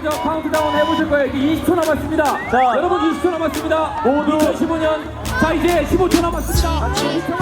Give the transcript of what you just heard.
저기 저 카운트다운 해보실 거예요. 이제 20초 남았습니다. 자. 여러분 20초 남았습니다. 모두. 2015년 자 이제 15초 남았습니다. 아, 20초